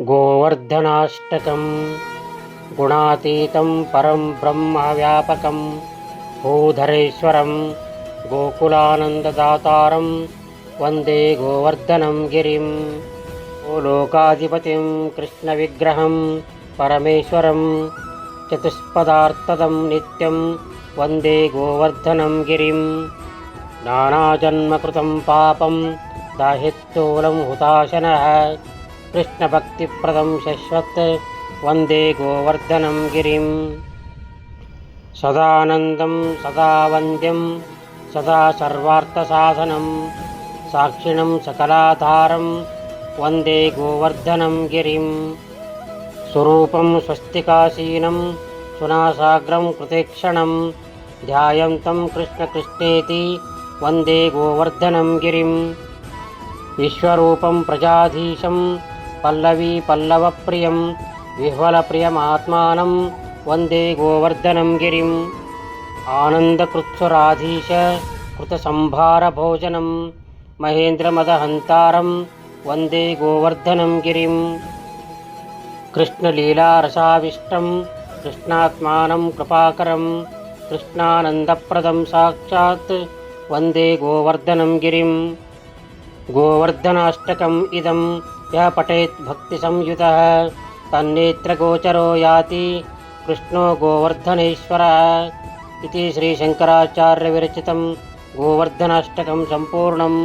गोवर्धनाष्टकं गुणातीतं परं ब्रह्मव्यापकं भूधरेश्वरं गोकुलानन्ददातारं वन्दे गोवर्धनं गिरिं गोलोकाधिपतिं कृष्णविग्रहं परमेश्वरं चतुष्पदार्थदं नित्यं वन्दे गोवर्धनं गिरिं नानाजन्मकृतं पापं दाहित्योलं हुताशनः कृष्णभक्तिप्रदं शश्वत् वन्दे गोवर्धनं गिरिं सदानन्दं सदा वन्द्यं सदा सर्वार्थसाधनं साक्षिणं सकलाधारं वन्दे गोवर्धनं गिरिं स्वरूपं स्वस्तिकासीनं सुनासाग्रं कृतेक्षणं ध्यायन्तं कृष्णकृष्णेति वन्दे गोवर्धनं गिरिं विश्वरूपं प्रजाधीशं पल्लवी पल्लवप्रियं विह्वलप्रियमात्मानं वन्दे गोवर्धनं गिरिम् आनन्दकृत्सुराधीश कृतसंभारभोजनं महेन्द्रमदहन्तारं वन्दे गोवर्धनं गिरिं कृष्णलीलारसाविष्टं कृष्णात्मानं कृपाकरं कृष्णानन्दप्रदं साक्षात् वन्दे गोवर्धनं गिरिं गोवर्धनाष्टकम् इदं यः पठेत् भक्तिसंयुतः तन्नेत्रगोचरो याति कृष्णो गोवर्धनेश्वरः इति श्रीशङ्कराचार्यविरचितं गोवर्धनाष्टकं सम्पूर्णम्।